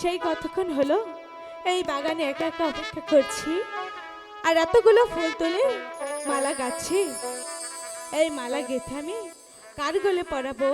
সেই কতক্ষণ হলো? এই বাগানে একা একা অপেক্ষা করছি। আর এতগুলো ফুল তুলে মালা গাছি এই মালা গেথে আমি কার গলে পড়াবো